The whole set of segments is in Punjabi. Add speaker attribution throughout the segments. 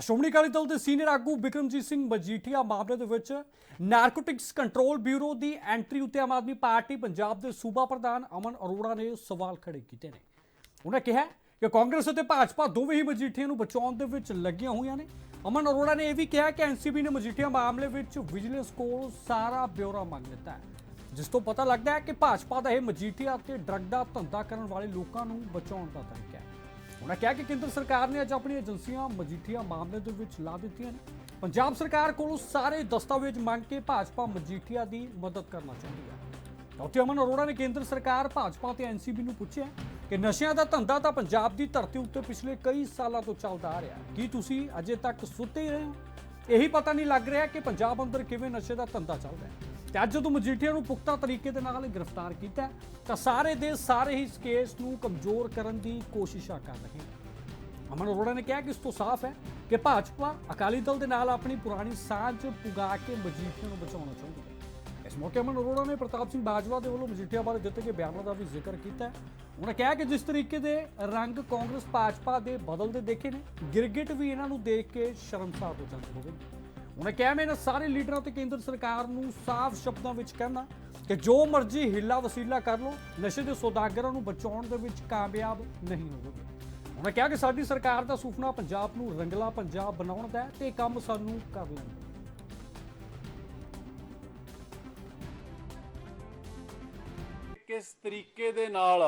Speaker 1: ਸ਼੍ਰੋਮਣੀ ਅਕਾਲੀ ਦਲ ਦੇ ਸੀਨੀਅਰ ਆਗੂ ਬਿਕਰਮਜੀਤ ਸਿੰਘ ਮਜੀਠੀਆ ਮਾਮਲੇ ਦੇ ਵਿੱਚ ਨਾਰਕੋਟਿਕਸ ਕੰਟਰੋਲ ਬਿਊਰੋ ਦੀ ਐਂਟਰੀ ਉੱਤੇ ਆਮ ਆਦਮੀ ਪਾਰਟੀ ਪੰਜਾਬ ਦੇ ਸੂਬਾ ਪ੍ਰਧਾਨ ਅਮਨ ਅਰੋੜਾ ਨੇ ਸਵਾਲ ਖੜੇ ਕੀਤੇ ਨੇ। ਉਹਨਾਂ ਕਿਹਾ ਕਿ ਕਾਂਗਰਸ ਅਤੇ ਭਾਜਪਾ ਦੋਵੇਂ ਹੀ ਮਜੀਠੀਆ ਨੂੰ ਬਚਾਉਣ ਦੇ ਵਿੱਚ ਲੱਗੀਆਂ ਹੋਈਆਂ ਨੇ। ਅਮਨ ਅਰੋੜਾ ਨੇ ਇਹ ਵੀ ਕਿਹਾ ਕਿ ਐਨਸੀਬੀ ਨੇ ਮਜੀਠੀਆ ਮਾਮਲੇ ਵਿੱਚ ਵਿਜੀਲੈਂਸ ਕੋਲ ਸਾਰਾ ਬਿਊਰਾ ਮੰਗ ਲਿੱਤਾ ਹੈ। ਜਿਸ ਤੋਂ ਪਤਾ ਲੱਗਦਾ ਹੈ ਕਿ ਭਾਜਪਾ ਦਾ ਇਹ ਮਜੀਠੀਆ ਅਤੇ ਡਰੱਗ ਦਾ ਧੰਦਾ ਕਰਨ ਵਾਲੇ ਲੋਕਾਂ ਨੂੰ ਬਚਾਉਣ ਦਾ ਤਰੀਕਾ ਉਹਨਾਂ ਕਿਹਾ ਕਿ ਕੇਂਦਰ ਸਰਕਾਰ ਨੇ ਅੱਜ ਆਪਣੀਆਂ ਏਜੰਸੀਆਂ ਮਜੀਠੀਆ ਮਾਮਲੇ ਦੇ ਵਿੱਚ ਲਾ ਦਿੱਤੀਆਂ ਨੇ। ਪੰਜਾਬ ਸਰਕਾਰ ਕੋਲੋਂ ਸਾਰੇ ਦਸਤਾਵੇਜ਼ ਮੰਗ ਕੇ ਭਾਜਪਾ ਮਜੀਠੀਆ ਦੀ ਮਦਦ ਕਰਨਾ ਚਾਹੁੰਦੀ ਹੈ। ਡਾਕਟਰ ਅਮਨ ਅਰੋੜਾ ਨੇ ਕੇਂਦਰ ਸਰਕਾਰ ਭਾਜਪਾ ਤੇ ਐਨਸੀਬੀ ਨੂੰ ਪੁੱਛਿਆ ਕਿ ਨਸ਼ਿਆਂ ਦਾ ਧੰਦਾ ਤਾਂ ਪੰਜਾਬ ਦੀ ਧਰਤੀ ਉੱਤੇ ਪਿਛਲੇ ਕਈ ਸਾਲਾਂ ਤੋਂ ਚੱਲਦਾ ਆ ਰਿਹਾ ਕੀ ਤੁਸੀਂ ਅਜੇ ਤੱਕ ਸੁੱਤੇ ਹੀ ਰਹੇ ਹੋ? ਇਹੀ ਪਤਾ ਨਹੀਂ ਲੱਗ ਰਿਹਾ ਕਿ ਪੰਜਾਬ ਅੰਦਰ ਕਿਵੇਂ ਨਸ਼ੇ ਦਾ ਧੰਦਾ ਚੱਲਦਾ ਹੈ। ਤੇ ਅੱਜ ਜਦੋਂ ਮਜੀਠੀਆ ਨੂੰ ਪੁਖਤਾ ਤਰੀਕੇ ਦੇ ਨਾਲ ਗ੍ਰਿਫਤਾਰ ਕੀਤਾ, ਤਾਂ ਸਾਰੇ ਦੇ ਸਾਰੇ ਹੀ ਇਸ ਕੇਸ ਨੂੰ ਕਮਜ਼ੋਰ ਕਰਨ ਦੀ ਕੋਸ਼ਿਸ਼ਾਂ ਕਰ ਰਹੇ ਨੇ। ਅਮਨ ਅਰੋੜਾ ਨੇ ਕਿਹਾ ਕਿ ਇਸ ਤੋਂ ਸਾਫ਼ ਹੈ ਕਿ ਭਾਜਪਾ ਅਕਾਲੀ ਦਲ ਦੇ ਨਾਲ ਆਪਣੀ ਪੁਰਾਣੀ ਸਾਂਝ ਪੁਗਾ ਕੇ ਮਜੀਠੀਆ ਨੂੰ ਬਚਾਉਣਾ ਚਾਹੁੰਦੀ ਹੈ। ਇਸ ਮੌਕੇ ਅਮਨ ਅਰੋੜਾ ਨੇ ਪ੍ਰਤਾਪ ਸਿੰਘ ਬਾਜਵਾ ਦੇ ਵੱਲੋਂ ਮਜੀਠੀਆ ਬਾਰੇ ਦਿੱਤੇ ਗਏ ਬਿਆਨਾਂ ਦਾ ਵੀ ਜ਼ਿਕਰ ਕੀਤਾ। ਉਹਨਾਂ ਕਿਹਾ ਕਿ ਜਿਸ ਤਰੀਕੇ ਦੇ ਰੰਗ ਕਾਂਗਰਸ, ਭਾਜਪਾ ਦੇ ਬਦਲਦੇ ਦੇਖੇ ਨੇ, ਗਿਰਗਿਟ ਵੀ ਇਹਨਾਂ ਨੂੰ ਦੇਖ ਕੇ ਸ਼ਰਮਸਾਰ ਹੋ ਜਾਂਦੇ ਹੋਵੇਗੇ। ਉਹਨੇ ਕਿਹਾ ਮੈਂ ਇਹਨਾਂ ਸਾਰੇ ਲੀਡਰਾਂ ਤੇ ਕੇਂਦਰ ਸਰਕਾਰ ਨੂੰ ਸਾਫ਼ ਸ਼ਬਦਾਂ ਵਿੱਚ ਕਹਿਣਾ ਕਿ ਜੋ ਮਰਜ਼ੀ ਹਿੱਲਾ ਵਸੀਲਾ ਕਰ ਲਓ, ਨਸ਼ੇ ਦੇ ਸੌਦਾਗਰਾਂ ਨੂੰ ਬਚਾਉਣ ਦੇ ਵਿੱਚ ਕਾਮਯਾਬ ਨਹੀਂ ਹੋਵੋਗੇ। ਉਹਨੇ ਕਿਹਾ ਕਿ ਸਾਡੀ ਸਰਕਾਰ ਦਾ ਸੁਪਨਾ ਪੰਜਾਬ ਨੂੰ ਰੰਗਲਾ ਪੰਜਾਬ ਬਣਾਉਣ ਦਾ ਹੈ ਤੇ ਕੰਮ ਸਾਨੂੰ ਕਰ ਲੈਣਾ
Speaker 2: ਕਿਸ ਤਰੀਕੇ ਦੇ ਨਾਲ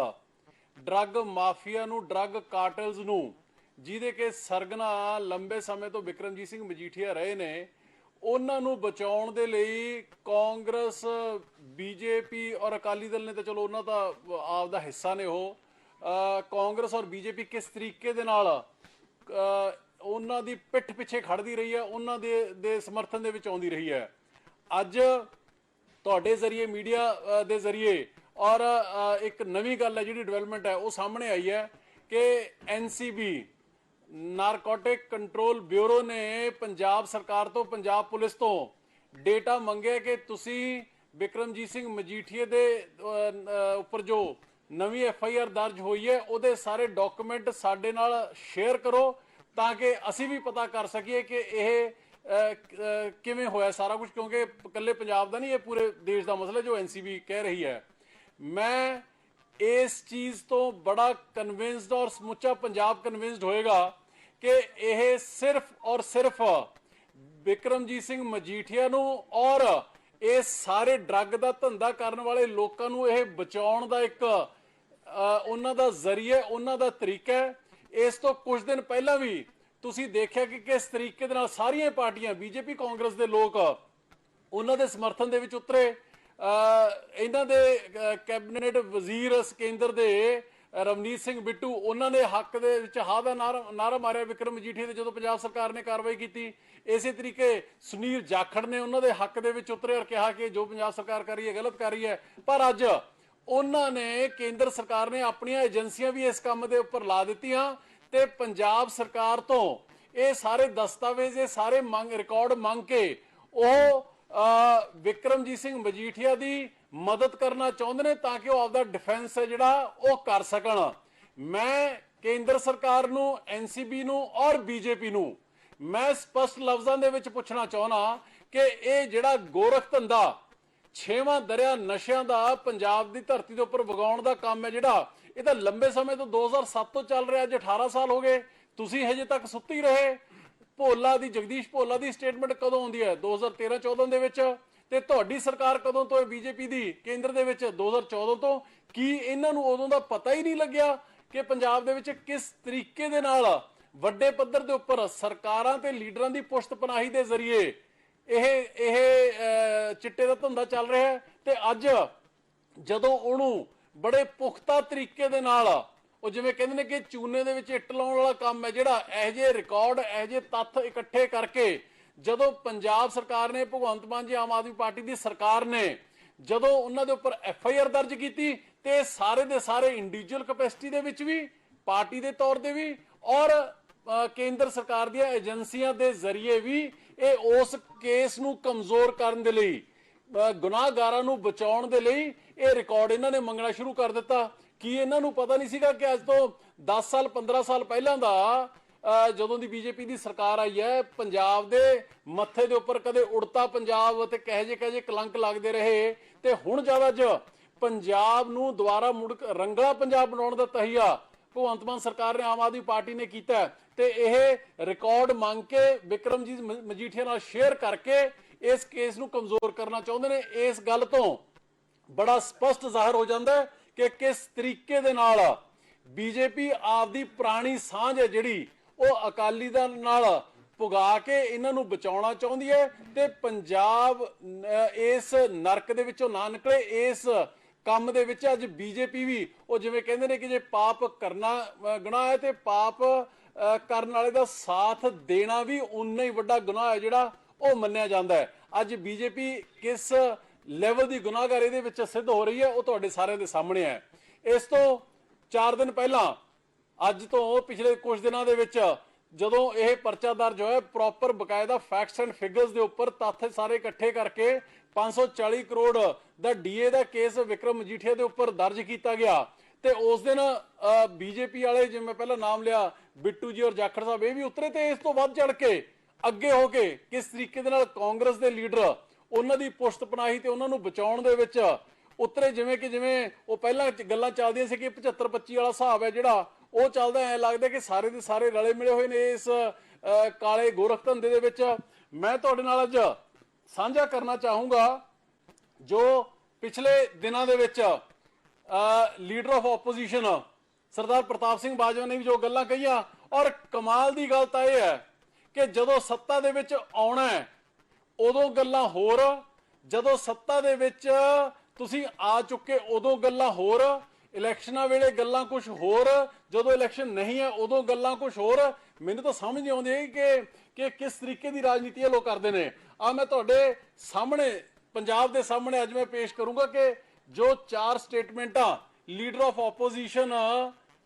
Speaker 2: ਡਰੱਗ ਮਾਫੀਆ ਨੂੰ, ਡਰੱਗ ਕਾਰਟਲਸ ਨੂੰ, ਜਿਹਦੇ ਕੇ ਸਰਗਨਾ ਲੰਬੇ ਸਮੇਂ ਤੋਂ ਵਿਕਰਮਜੀਤ ਸਿੰਘ ਮਜੀਠੀਆ ਰਹੇ ਨੇ ਉਹਨਾਂ ਨੂੰ ਬਚਾਉਣ ਦੇ ਲਈ ਕਾਂਗਰਸ, ਬੀਜੇਪੀ ਔਰ ਅਕਾਲੀ ਦਲ ਨੇ ਤਾਂ ਚਲੋ ਉਹਨਾਂ ਦਾ ਆਪ ਦਾ ਹਿੱਸਾ ਨੇ ਉਹ। ਕਾਂਗਰਸ ਔਰ ਬੀਜੇਪੀ ਕਿਸ ਤਰੀਕੇ ਦੇ ਨਾਲ ਉਹਨਾਂ ਦੀ ਪਿੱਠ ਪਿੱਛੇ ਖੜਦੀ ਰਹੀ ਹੈ, ਉਹਨਾਂ ਦੇ ਦੇ ਸਮਰਥਨ ਦੇ ਵਿੱਚ ਆਉਂਦੀ ਰਹੀ ਹੈ। ਅੱਜ ਤੁਹਾਡੇ ਜ਼ਰੀਏ, ਮੀਡੀਆ ਦੇ ਜ਼ਰੀਏ ਔਰ ਇੱਕ ਨਵੀਂ ਗੱਲ ਹੈ ਜਿਹੜੀ ਡਿਵੈਲਪਮੈਂਟ ਹੈ, ਉਹ ਸਾਹਮਣੇ ਆਈ ਹੈ ਕਿ ਐਨਸੀਬੀ ਨਾਰਕੋਟਿਕ ਕੰਟਰੋਲ ਬਿਊਰੋ ਨੇ ਪੰਜਾਬ ਸਰਕਾਰ ਤੋਂ, ਪੰਜਾਬ ਪੁਲਿਸ ਤੋਂ ਡੇਟਾ ਮੰਗਿਆ ਕਿ ਤੁਸੀਂ ਵਿਕਰਮਜੀਤ ਸਿੰਘ ਮਜੀਠੀਏ ਦੇ ਉੱਪਰ ਜੋ ਨਵੀਂ ਐਫ ਆਈ ਆਰ ਦਰਜ ਹੋਈ ਹੈ, ਉਹਦੇ ਸਾਰੇ ਡਾਕੂਮੈਂਟ ਸਾਡੇ ਨਾਲ ਸ਼ੇਅਰ ਕਰੋ ਤਾਂ ਕਿ ਅਸੀਂ ਵੀ ਪਤਾ ਕਰ ਸਕੀਏ ਕਿ ਇਹ ਕਿਵੇਂ ਹੋਇਆ ਸਾਰਾ ਕੁਝ, ਕਿਉਂਕਿ ਇਕੱਲੇ ਪੰਜਾਬ ਦਾ ਨਹੀਂ, ਇਹ ਪੂਰੇ ਦੇਸ਼ ਦਾ ਮਸਲਾ ਜੋ ਐਨਸੀਬੀ ਕਹਿ ਰਹੀ ਹੈ। ਮੈਂ ਇਸ ਚੀਜ਼ ਤੋਂ ਬੜਾ ਕਨਵਿੰਸਡ ਔਰ ਸਮੁੱਚਾ ਪੰਜਾਬ ਕਨਵਿੰਸਡ ਹੋਏਗਾ ਕਿ ਇਹ ਸਿਰਫ ਔਰ ਸਿਰਫ ਵਿਕਰਮਜੀਤ ਸਿੰਘ ਮਜੀਠੀਆ ਨੂੰ ਔਰ ਇਹ ਸਾਰੇ ਡਰੱਗ ਦਾ ਧੰਦਾ ਕਰਨ ਵਾਲੇ ਲੋਕਾਂ ਨੂੰ ਇਹ ਬਚਾਉਣ ਦਾ ਇੱਕ ਉਹਨਾਂ ਦਾ ਜ਼ਰੀਆ, ਉਹਨਾਂ ਦਾ ਤਰੀਕਾ ਹੈ। ਇਸ ਤੋਂ ਕੁਝ ਦਿਨ ਪਹਿਲਾਂ ਵੀ ਤੁਸੀਂ ਦੇਖਿਆ ਕਿ ਕਿਸ ਤਰੀਕੇ ਦੇ ਨਾਲ ਸਾਰੀਆਂ ਪਾਰਟੀਆਂ, ਬੀਜੇਪੀ, ਕਾਂਗਰਸ ਦੇ ਲੋਕ ਉਹਨਾਂ ਦੇ ਸਮਰਥਨ ਦੇ ਵਿੱਚ ਉਤਰੇ। ਇਹਨਾਂ ਦੇ ਕੈਬਨਿਟ ਵਜ਼ੀਰ ਕੇਂਦਰ ਦੇ ਰਵਨੀਤ ਸਿੰਘ ਬਿੱਟੂ, ਉਹਨਾਂ ਨੇ ਹੱਕ ਦੇ ਵਿੱਚ ਹਾ ਦਾ ਨਾਰਾ ਮਾਰਿਆ ਵਿਕਰਮ ਮਜੀਠੀਆ ਤੇ ਜਦੋਂ ਪੰਜਾਬ ਸਰਕਾਰ ਨੇ ਕਾਰਵਾਈ ਕੀਤੀ। ਇਸੇ ਤਰੀਕੇ ਸੁਨੀਲ ਜਾਖੜ ਨੇ ਉਹਨਾਂ ਦੇ ਹੱਕ ਦੇ ਵਿੱਚ ਉਤਰੇ ਔਰ ਕਿਹਾ ਕਿ ਜੋ ਪੰਜਾਬ ਸਰਕਾਰ ਕਰ ਰਹੀ ਹੈ, ਗਲਤ ਕਰ ਰਹੀ ਹੈ। ਪਰ ਅੱਜ ਉਹਨਾਂ ਨੇ ਕੇਂਦਰ ਸਰਕਾਰ ਨੇ ਆਪਣੀਆਂ ਏਜੰਸੀਆਂ ਵੀ ਇਸ ਕੰਮ ਦੇ ਉੱਪਰ ਲਾ ਦਿੱਤੀਆਂ ਤੇ ਪੰਜਾਬ ਸਰਕਾਰ ਤੋਂ ਇਹ ਸਾਰੇ ਦਸਤਾਵੇਜ਼, ਇਹ ਸਾਰੇ ਮੰਗ, ਰਿਕਾਰਡ ਮੰਗ ਕੇ ਉਹ ਵਿਕਰਮਜੀਤ ਸਿੰਘ ਮਜੀਠੀਆ ਦੀ ਮਦਦ ਕਰਨਾ ਚਾਹੁੰਦੇ ਨੇ ਤਾਂ ਕਿ ਉਹ ਆਪਦਾ ਡਿਫੈਂਸ ਹੈ ਜਿਹੜਾ ਉਹ ਕਰ ਸਕਣ। ਮੈਂ ਕੇਂਦਰ ਸਰਕਾਰ ਨੂੰ ਐਨਸੀਬੀ ਨੂੰ ਔਰ ਬੀਜੇਪੀ ਨੂੰ ਮੈਂ ਸਪਸ਼ਟ ਲਫ਼ਜ਼ਾਂ ਦੇ ਵਿੱਚ ਪੁੱਛਣਾ ਚਾਹੁੰਦਾ ਕਿ ਇਹ ਜਿਹੜਾ ਗੋਰਖ ਧੰਦਾ, ਛੇਵਾਂ ਦਰਿਆ ਨਸ਼ਿਆਂ ਦਾ, ਪੰਜਾਬ ਦੀ ਧਰਤੀ ਦੇ ਉੱਪਰ ਵਗਾਉਣ ਦਾ ਕੰਮ ਹੈ ਜਿਹੜਾ, ਇਹ ਤਾਂ ਲੰਬੇ ਸਮੇਂ ਤੋਂ 2007 ਤੋਂ ਚੱਲ ਰਿਹਾ, ਅੱਜ 18 ਸਾਲ ਹੋ ਗਏ, ਤੁਸੀਂ ਹਜੇ ਤੱਕ ਸੁੱਤੀ ਰਹੇ। ਭੋਲਾ ਦੀ, ਜਗਦੀਸ਼ ਭੋਲਾ ਦੀ ਸਟੇਟਮੈਂਟ ਕਦੋਂ ਆਉਂਦੀ ਹੈ? 2013 14 ਦੇ ਵਿੱਚ। ਤੇ ਤੁਹਾਡੀ ਸਰਕਾਰ ਕਦੋਂ ਤੋਂ ਹੈ ਬੀਜੇਪੀ ਦੀ? ਕੇਂਦਰ ਦੇ ਵਿੱਚ 2014 ਤੋਂ। ਕੀ ਇਹਨਾਂ ਨੂੰ ਉਦੋਂ ਦਾ ਪਤਾ ਹੀ ਨਹੀਂ ਲੱਗਿਆ ਕਿ ਪੰਜਾਬ ਦੇ ਵਿੱਚ ਕਿਸ ਤਰੀਕੇ ਦੇ ਨਾਲ ਵੱਡੇ ਪੱਧਰ ਦੇ ਉੱਪਰ ਸਰਕਾਰਾਂ ਤੇ ਲੀਡਰਾਂ ਦੀ ਪੁਸ਼ਤ ਪਨਾਹੀ ਦੇ ਜ਼ਰੀਏ ਇਹ ਇਹ ਚਿੱਟੇ ਦਾ ਧੰਦਾ ਚੱਲ ਰਿਹਾ ਹੈ? ਤੇ ਅੱਜ ਜਦੋਂ ਉਹਨੂੰ ਬੜੇ ਪੁਖਤਾ ਤਰੀਕੇ ਦੇ ਨਾਲ ਉਹ ਜਿਵੇਂ ਕਹਿੰਦੇ ਨੇ ਕਿ ਚੂਨੇ ਦੇ ਵਿੱਚ ਇੱਟ ਲਾਉਣ ਵਾਲਾ ਕੰਮ ਹੈ ਜਿਹੜਾ ਇਹੋ ਜਿਹੇ ਰਿਕਾਰਡ ਇਹੋ ਜਿਹੇ ਤੱਥ ਇਕੱਠੇ ਕਰਕੇ ਜਦੋਂ ਪੰਜਾਬ ਸਰਕਾਰ ਨੇ, ਭਗਵੰਤ ਮਾਨ ਜੀ ਆਮ ਆਦਮੀ ਪਾਰਟੀ ਦੀ ਸਰਕਾਰ ਨੇ ਜਦੋਂ ਉਹਨਾਂ ਦੇ ਉੱਪਰ ਐਫ ਆਈ ਆਰ ਦਰਜ ਕੀਤੀ ਤੇ ਸਾਰੇ ਦੇ ਸਾਰੇ ਇੰਡੀਵਿਜੂਅਲ ਕੈਪੈਸਿਟੀ ਦੇ ਵਿੱਚ ਵੀ, ਪਾਰਟੀ ਦੇ ਤੌਰ ਤੇ ਵੀ ਔਰ ਕੇਂਦਰ ਸਰਕਾਰ ਦੀਆਂ ਏਜੰਸੀਆਂ ਦੇ ਜ਼ਰੀਏ ਵੀ ਇਹ ਉਸ ਕੇਸ ਨੂੰ ਕਮਜ਼ੋਰ ਕਰਨ ਦੇ ਲਈ ਗੁਨਾਹਗਾਰਾਂ ਨੂੰ ਬਚਾਉਣ ਦੇ ਲਈ ਇਹ ਰਿਕਾਰਡ ਇਹਨਾਂ ਨੇ ਮੰਗਣਾ ਸ਼ੁਰੂ ਕਰ ਦਿੱਤਾ। ਕੀ ਇਹਨਾਂ ਨੂੰ ਪਤਾ ਨਹੀਂ ਸੀਗਾ ਕਿ ਅੱਜ ਤੋਂ 10 ਸਾਲ 15 ਸਾਲ ਪਹਿਲਾਂ ਦਾ ਜਦੋਂ ਦੀ ਬੀਜੇਪੀ ਦੀ ਸਰਕਾਰ ਆਈ ਹੈ, ਪੰਜਾਬ ਦੇ ਮੱਥੇ ਦੇ ਉੱਪਰ ਕਦੇ ਉੜਤਾ ਪੰਜਾਬ ਅਤੇ ਕਹੇ ਜੇ ਕਹੇ ਜੇ ਕਲੰਕ ਲੱਗਦੇ ਰਹੇ ਤੇ ਹੁਣ ਜ਼ਿਆਦਾ ਜ ਪੰਜਾਬ ਨੂੰ ਦੁਬਾਰਾ ਮੁੜ ਰੰਗਲਾ ਪੰਜਾਬ ਬਣਾਉਣ ਦਾ ਤਹੀਆ ਭਗਵੰਤ ਮਾਨ ਸਰਕਾਰ ਨੇ ਆਮ ਆਦਮੀ ਪਾਰਟੀ ਨੇ ਕੀਤਾ ਤੇ ਇਹ ਰਿਕਾਰਡ ਮੰਗ ਕੇ ਵਿਕਰਮਜੀਤ ਮਜੀਠੀਆ ਨਾਲ ਸ਼ੇਅਰ ਕਰਕੇ ਇਸ ਕੇਸ ਨੂੰ ਕਮਜ਼ੋਰ ਕਰਨਾ ਚਾਹੁੰਦੇ ਨੇ। ਇਸ ਗੱਲ ਤੋਂ ਬੜਾ ਸਪਸ਼ਟ ਜ਼ਾਹਰ ਹੋ ਜਾਂਦਾ ਹੈ ਕਿ ਕਿਸ ਤਰੀਕੇ ਦੇ ਨਾਲ ਬੀਜੇਪੀ ਆਪਦੀ ਪੁਰਾਣੀ ਸਾਂਝ ਹੈ ਜਿਹੜੀ ਉਹ ਅਕਾਲੀ ਦਲ ਨਾਲ ਪੁਗਾ ਕੇ ਇਹਨਾਂ ਨੂੰ ਬਚਾਉਣਾ ਚਾਹੁੰਦੀ ਹੈ ਤੇ ਪੰਜਾਬ ਇਸ ਨਰਕ ਦੇ ਵਿੱਚੋਂ ਨਾ ਨਿਕਲੇ ਇਸ ਕੰਮ ਦੇ ਵਿੱਚ ਅੱਜ ਬੀਜੇਪੀ ਵੀ ਉਹ ਜਿਵੇਂ ਕਹਿੰਦੇ ਨੇ ਕਿ ਜੇ ਪਾਪ ਕਰਨਾ ਅਹ, ਗੁਨਾਹ ਹੈ ਤੇ ਪਾਪ ਕਰਨ ਵਾਲੇ ਦਾ ਸਾਥ ਦੇਣਾ ਵੀ ਉਨਾ ਹੀ ਵੱਡਾ ਗੁਨਾਹ ਹੈ ਜਿਹੜਾ ਉਹ ਮੰਨਿਆ ਜਾਂਦਾ ਹੈ। ਅੱਜ ਬੀਜੇਪੀ ਕਿਸ ਲੈਵਲ ਦੀ ਗੁਨਾਹਗਾਰ ਇਹਦੇ ਵਿੱਚ ਸਿੱਧ ਹੋ ਰਹੀ ਹੈ, ਉਹ ਤੁਹਾਡੇ ਸਾਰਿਆਂ ਦੇ ਸਾਹਮਣੇ ਹੈ। ਇਸ ਤੋਂ 4 ਦਿਨ ਪਹਿਲਾਂ, ਅੱਜ ਤੋਂ ਪਿਛਲੇ ਕੁਝ ਦਿਨਾਂ ਦੇ ਵਿੱਚ, ਜਦੋਂ ਇਹ ਪਰਚਾ ਦਰਜ ਹੋਇਆ ਪ੍ਰੋਪਰ ਬਕਾਇਦਾ ਫੈਕਟਸ ਐਂਡ ਫਿਗਰਸ ਦੇ ਉੱਪਰ ਤੱਥ ਸਾਰੇ ਇਕੱਠੇ ਕਰਕੇ 540 ਕਰੋੜ ਦਾ ਡੀਏ ਦਾ ਕੇਸ ਵਿਕਰਮ ਮਜੀਠੀਆ ਦੇ ਉੱਪਰ ਦਰਜ ਕੀਤਾ ਗਿਆ। ਤੇ ਉਸ ਦਿਨ ਬੀਜੇਪੀ ਵਾਲੇ, ਜਿਵੇਂ ਪਹਿਲਾਂ ਨਾਮ ਲਿਆ, ਬਿੱਟੂ ਜੀ ਔਰ ਜਾਖੜ ਸਾਹਿਬ, ਇਹ ਵੀ ਉਤਰੇ ਤੇ ਇਸ ਤੋਂ ਵੱਧ ਚੜ ਕੇ ਅੱਗੇ ਹੋ ਕੇ ਕਿਸ ਤਰੀਕੇ ਦੇ ਨਾਲ ਕਾਂਗਰਸ ਦੇ ਲੀਡਰ ਉਹਨਾਂ ਦੀ ਪੁਸ਼ਤ ਪਨਾਹੀ ਤੇ ਉਹਨਾਂ ਨੂੰ ਬਚਾਉਣ ਦੇ ਵਿੱਚ ਉਤਰੇ ਜਿਵੇਂ ਕਿ ਜਿਵੇਂ ਉਹ ਪਹਿਲਾਂ ਗੱਲਾਂ ਚੱਲਦੀਆਂ ਸੀ ਕਿ 75 25 ਵਾਲਾ ਹਿਸਾਬ ਹੈ ਜਿਹੜਾ, ਉਹ ਚੱਲਦਾ ਐ ਲੱਗਦਾ ਕਿ ਸਾਰੇ ਦੇ ਸਾਰੇ ਰਲੇ ਮਿਲੇ ਹੋਏ ਨੇ ਇਸ ਕਾਲੇ ਗੋਰਖ ਧੰਦੇ ਦੇ ਵਿੱਚ। ਮੈਂ ਤੁਹਾਡੇ ਨਾਲ ਅੱਜ ਸਾਂਝਾ ਕਰਨਾ ਚਾਹੂੰਗਾ ਜੋ ਪਿਛਲੇ ਦਿਨਾਂ ਦੇ ਵਿੱਚ leader of opposition Sardar Partap Singh Bajwa ਨੇ ਵੀ ਜੋ ਗੱਲਾਂ ਕਹੀਆਂ, ਔਰ ਕਮਾਲ ਦੀ ਗੱਲ ਤਾਂ ਇਹ ਹੈ ਕਿ ਜਦੋਂ ਸੱਤਾ ਦੇ ਵਿੱਚ ਆਉਣਾ ਹੈ ਉਦੋਂ ਗੱਲਾਂ ਹੋਰ, ਜਦੋਂ ਸੱਤਾ ਦੇ ਵਿੱਚ ਤੁਸੀਂ ਆ ਚੁੱਕੇ ਉਦੋਂ ਗੱਲਾਂ ਹੋਰ, ਇਲੈਕਸ਼ਨਾਂ ਵੇਲੇ ਗੱਲਾਂ ਕੁਝ ਹੋਰ, ਜਦੋਂ ਇਲੈਕਸ਼ਨ ਨਹੀਂ ਹੈ ਉਦੋਂ ਗੱਲਾਂ ਕੁਝ ਹੋਰ। ਮੈਨੂੰ ਤਾਂ ਸਮਝ ਨਹੀਂ ਆਉਂਦੀ ਕਿ ਕਿ ਕਿਸ ਤਰੀਕੇ ਦੀ ਰਾਜਨੀਤੀ ਇਹ ਲੋਕ ਕਰਦੇ ਨੇ। ਆ ਮੈਂ ਤੁਹਾਡੇ ਸਾਹਮਣੇ, ਪੰਜਾਬ ਦੇ ਸਾਹਮਣੇ ਅੱਜ ਮੈਂ ਪੇਸ਼ ਕਰੂੰਗਾ ਕਿ ਜੋ ਚਾਰ ਸਟੇਟਮੈਂਟਾਂ leader of opposition,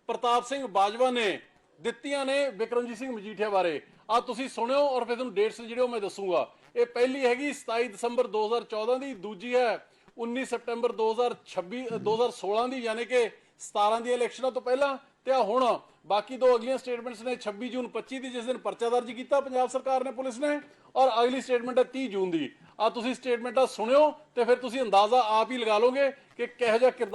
Speaker 2: Partap Singh Bajwa ਨੇ ਦਿੱਤੀਆਂ ਨੇ ਵਿਕਰਮਜੀਤ ਸਿੰਘ ਮਜੀਠੀਆ ਬਾਰੇ। ਆ ਤੁਸੀਂ ਸੁਣਿਓ ਔਰ ਫਿਰ ਤੁਹਾਨੂੰ ਡੇਟਸ ਜਿਹੜੇ ਉਹ ਮੈਂ ਦੱਸੂਗਾ। ਇਹ ਪਹਿਲੀ ਹੈਗੀ 27 ਦਸੰਬਰ 2014 ਦੀ ਦੂਜੀ ਹੈ 19 ਸਤੰਬਰ 2026 ਅ, 2016 ਦੀ ਯਾਨੀ ਕਿ 17 ਦੀਆਂ ਇਲੈਕਸ਼ਨਾਂ ਤੋਂ ਪਹਿਲਾਂ ਤੇ ਆ ਹੁਣ। ਬਾਕੀ ਦੋ ਅਗਲੀਆਂ ਸਟੇਟਮੈਂਟਸ ਨੇ 26 ਜੂਨ 25 ਦੀ ਜਿਸ ਦਿਨ ਪਰਚਾ ਦਰਜ ਕੀਤਾ ਪੰਜਾਬ ਸਰਕਾਰ ਨੇ ਪੁਲਿਸ ਨੇ ਔਰ ਅਗਲੀ ਸਟੇਟਮੈਂਟ ਹੈ 30 ਜੂਨ ਦੀ। ਆ ਤੁਸੀਂ ਸਟੇਟਮੈਂਟਾਂ ਸੁਣਿਓ ਤੇ ਫਿਰ ਤੁਸੀਂ ਅੰਦਾਜ਼ਾ ਆਪ ਹੀ ਲਗਾ ਲਓਗੇ ਕਿ ਕਿਹੋ ਜਿਹਾ ਕਿਰਦਾਰ